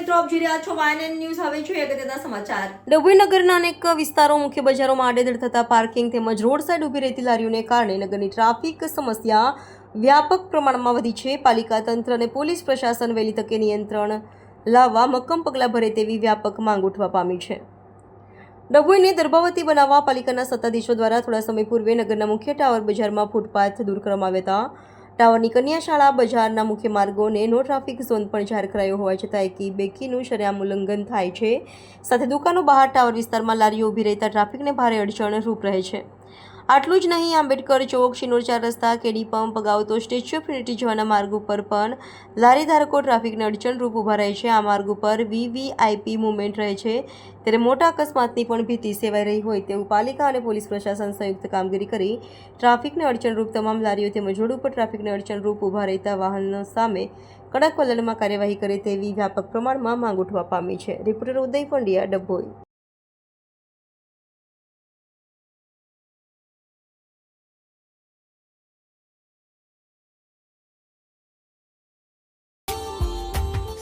મિત્રો, આપ જોઈ રહ્યા છો વાયએનએન ન્યૂઝ હવે જોઈએ અગત્યના સમાચાર. ડભોઈ નગરના અનેક વિસ્તારો, મુખ્ય બજારોમાં આડેધડ થતા પાર્કિંગ તેમજ રોડ સાઈડ ઊભી રહેતી લારીઓને કારણે નગરની ટ્રાફિક સમસ્યા વ્યાપક પ્રમાણમાં વધી છે. પાલિકા તંત્ર અને પોલીસ પ્રશાસન વહેલી તકે નિયંત્રણ લાવવા મક્કમ પગલાં ભરે તેવી વ્યાપક માંગ ઉઠવા પામી છે. ડભોઈને દર્ભાવતી બનાવવા પાલિકાના સત્તાધીશો દ્વારા થોડા સમય પૂર્વે નગરના મુખ્ય ટાવર બજારમાં ફૂટપાથ દૂર કરવામાં આવ્યા હતા. ટાવરની કન્યાશાળા બજારના મુખ્ય માર્ગોને નો ટ્રાફિક ઝોન પણ જાહેર કરાયો હોવા છતાં એકી બેકીનું શરેઆમ ઉલ્લંઘન થાય છે. સાથે દુકાનો બહાર, ટાવર વિસ્તારમાં લારીઓ ઊભી રહેતા ટ્રાફિકને ભારે અડચણ રૂપ રહે છે. આટલું જ નહીં, આંબેડકર ચોક શિનોરચાર રસ્તા, કેડી પંપ અગાઉ તો સ્ટેચ્યુ ઓફ યુનિટી જવાના માર્ગ ઉપર પણ લારી ધારકો ટ્રાફિકને અડચણરૂપ ઊભા રહે છે. આ માર્ગ ઉપર વીવીઆઈપી મુવમેન્ટ રહે છે. ત્યારે મોટા અકસ્માતની પણ ભીતિ સેવાઈ રહી હોય તેવું પાલિકા અને પોલીસ પ્રશાસન સંયુક્ત કામગીરી કરી ટ્રાફિકને અડચણરૂપ તમામ લારીઓ તેમજ રોડ ઉપર ટ્રાફિકને અડચણરૂપ ઊભા રહેતા વાહનો સામે કડક વલણમાં કાર્યવાહી કરે તેવી વ્યાપક પ્રમાણમાં માંગ ઉઠવા પામી છે. Reporter Uday Pandya, Dabhoi.